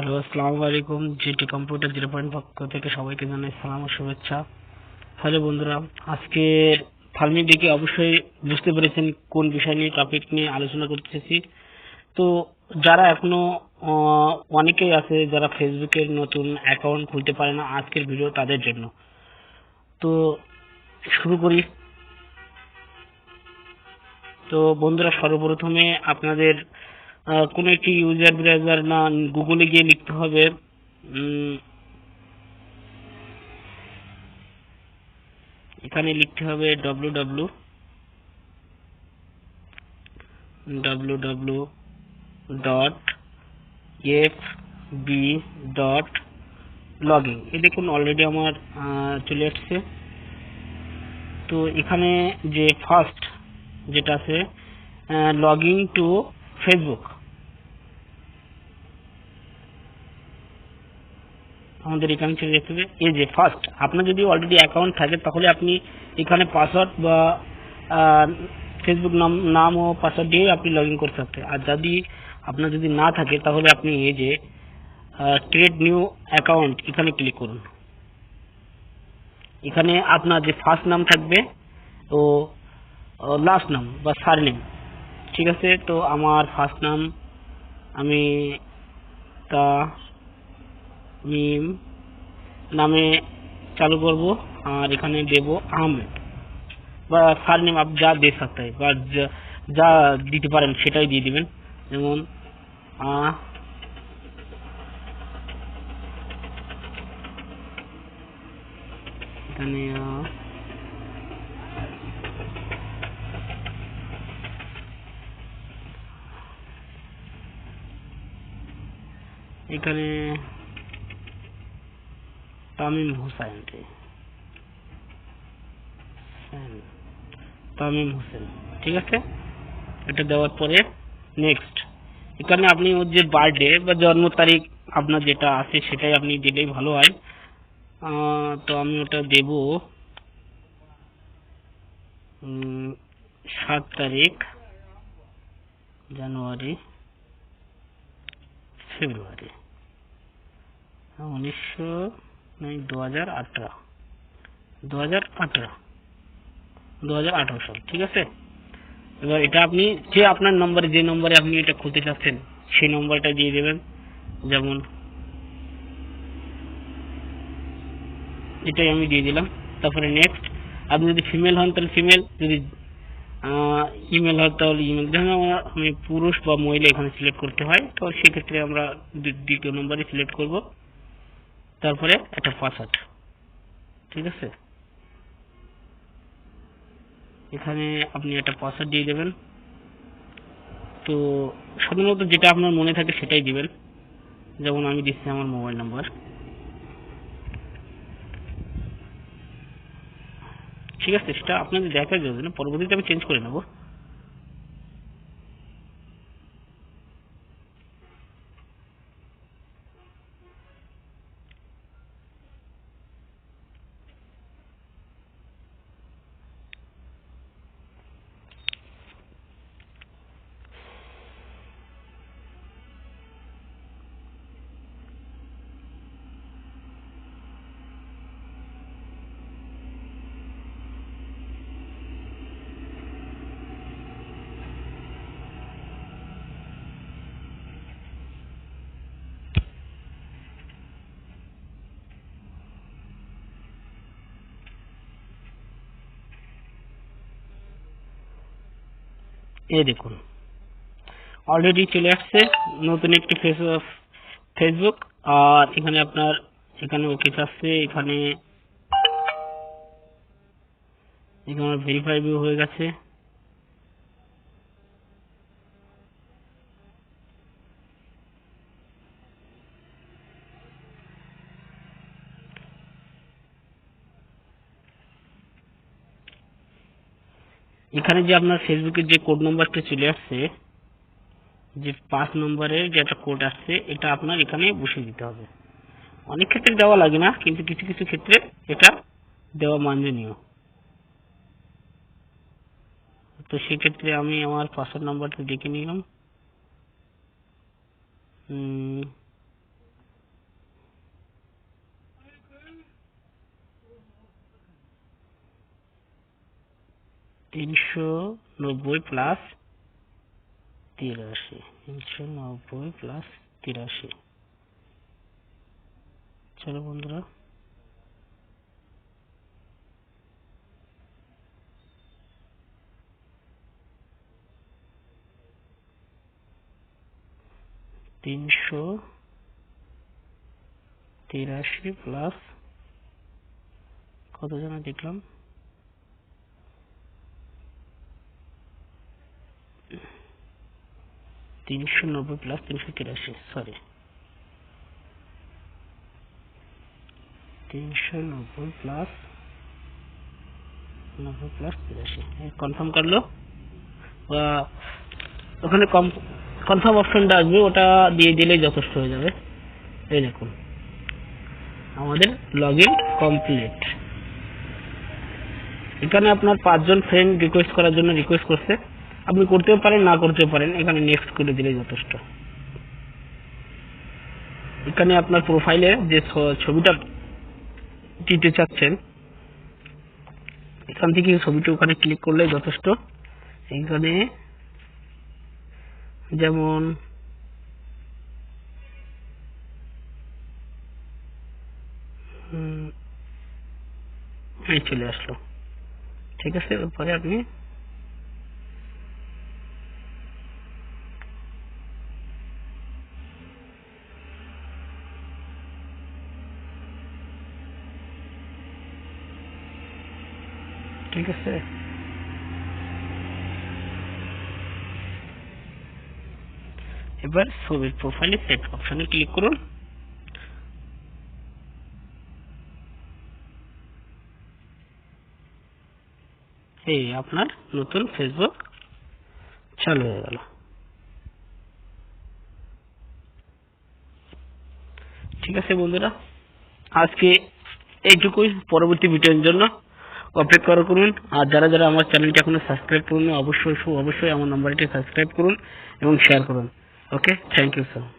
Hello, আসসালামু আলাইকুম। GT computer zero point পক্ষ থেকে সবাইকে জানাই সালাম ও শুভেচ্ছা। হ্যালো বন্ধুরা, আজকে ফার্মিং দেখে অবশ্যই বুঝতে পেরেছেন কোন বিষয় নিয়ে টপিক নিয়ে আলোচনা করতেছি তো যারা এখনও অনেকেই আছে যারা ফেসবুকের নতুন অ্যাকাউন্ট খুলতে পারে না আজকের ভিডিও তাদের জন্য। তো শুরু করি। তো বন্ধুরা, সর্বপ্রথমে আপনাদের কোনো একটি ইউজার ব্রাউজার না গুগলে গিয়ে লিখতে হবে এখানে লিখতে হবে W W W W dot F B dot login এই দেখুন অলরেডি আমার চলে আসছে। তো এখানে যে ফার্স্ট যেটা আছে লগিং টু ফেসবুক আমাদের এখানে চলে যেতে হবে। এই যে ফার্স্ট আপনার যদি অলরেডি অ্যাকাউন্ট থাকে, তাহলে আপনি এখানে পাসওয়ার্ড বা ফেসবুক নাম নাম ও পাসওয়ার্ড দিয়ে আপনি লগ ইন করতে পারতেন আর যদি আপনার যদি না থাকে, তাহলে আপনি এই যে ক্রিয়েট নিউ অ্যাকাউন্ট এখানে ক্লিক করুন। এখানে আপনার যে ফার্স্ট নাম থাকবে ও লাস্ট নাম বা সার নেম ঠিক আছে? তো আমার ফার্স্ট নাম আমি তা মিম নামে চালু করব, আর এখানে দেব আম বা সার নেম আপনি যা দিয়ে থাকতে হয়, বা যা দিতে পারেন সেটাই দিয়ে দিবেন। যেমন এখানে এখানে তামিম হুসাইন রে। তামিম হোসেন, ঠিক আছে? এটা দেওয়ার পরে নেক্সট এখানে আপনি ওর যে বার্থডে বা জন্ম তারিখ আপনার যেটা আছে সেটাই আপনি দিলেই ভালো হয়। তো আমি ওটা দেব সাত তারিখ, জানুয়ারি, ফেব্রুয়ারি। উনিশশো নয় দু হাজার আঠারো। দু হাজার আঠারো। দু হাজার আঠারো সাল, ঠিক আছে? এবার এটা আপনি যে আপনার নম্বরে, যে নম্বরে আপনি এটা খুলতে চাচ্ছেন, সেই নম্বরটা দিয়ে দেবেন। যেমন এটাই আমি দিয়ে দিলাম। তারপরে নেক্সট আপনি যদি ফিমেল হন, তাহলে ফিমেল যদি ইমেল হয়, তাহলে ইমেল ধরুন আমি পুরুষ বা মহিলা এখানে সিলেক্ট করতে হয়, তো সেক্ষেত্রে আমরা দ্বিতীয় নম্বরে সিলেক্ট করব। তারপরে একটা পাসওয়ার্ড ঠিক আছে? এখানে আপনি একটা পাসওয়ার্ড দিয়ে দেবেন। তো সাধারণত যেটা আপনার মনে থাকে সেটাই দিবেন। যেমন আমি দিচ্ছি আমার মোবাইল নাম্বার ঠিক আছে? সেটা আপনাদের দেখার জন্য পরবর্তীতে আমি চেঞ্জ করে নেব। এই দেখুন। অলরেডি চলে আসছে নতুন একটি ফেস ফেসবুক আর এখানে আপনার, এখানে ওকে আসছে, এখানে এখানে ভেরিফাই হয়ে গেছে। এখানে যে আপনার ফেসবুকের যে কোড নাম্বারটা চলে আসছে, যে পাঁচ নম্বরের যে একটা কোড আসছে, এটা আপনার এখানে বসিয়ে দিতে হবে। অনেক ক্ষেত্রে দেওয়া লাগে না, কিন্তু কিছু কিছু ক্ষেত্রে এটা দেওয়া মানজনীয়। তো সেক্ষেত্রে আমি আমার পাসওয়ার্ড নাম্বারটা দেখে নিলাম। তিনশো নব্বই প্লাস তিরাশি, তিনশো নব্বই প্লাস তিরাশি। চলো বন্ধুরা। তিনশো তিরাশি প্লাস কত যেন দেখলাম? তিনশো নব্বই প্লাস তিনশো তিরাশি সরি তিনশো নব্বই প্লাস নব্বই প্লাস তিরাশি। কনফার্ম করল? বা ওখানে কনফার্ম অপশনটা আসবে, ওটা দিয়ে দিলেই যথেষ্ট হয়ে যাবে। এই দেখুন। আমাদের লগ ইন কমপ্লিট এখানে আপনার পাঁচজন ফ্রেন্ড রিকোয়েস্ট করার জন্য রিকোয়েস্ট করছে। আপনি করতেও পারেন, না করতেও পারেন, এখানে নেক্সট করে দিলেই যথেষ্ট। এখানে আপনার প্রোফাইলে যে ছবিটা দিতে চাচ্ছেন, এখান থেকে ছবিটা ওখানে ক্লিক করলে যথেষ্ট। এখানে যেমন চলে আসলো। ঠিক আছে, এরপরে আপনি ঠিক আছে। এবার ছবির প্রোফাইলে সেট অপশনে ক্লিক করুন। এই আপনার নতুন ফেসবুক চালু হয়ে গেল। ঠিক আছে বন্ধুরা, আজকে এইটুকুই। পরবর্তী ভিডিওর জন্য অপেক্ষা করুন। আর যারা যারা আমার চ্যানেলটি এখনও সাবস্ক্রাইব করুন, অবশ্যই অবশ্যই আমার নাম্বারটি সাবস্ক্রাইব করুন এবং শেয়ার করুন। Okay thank you sir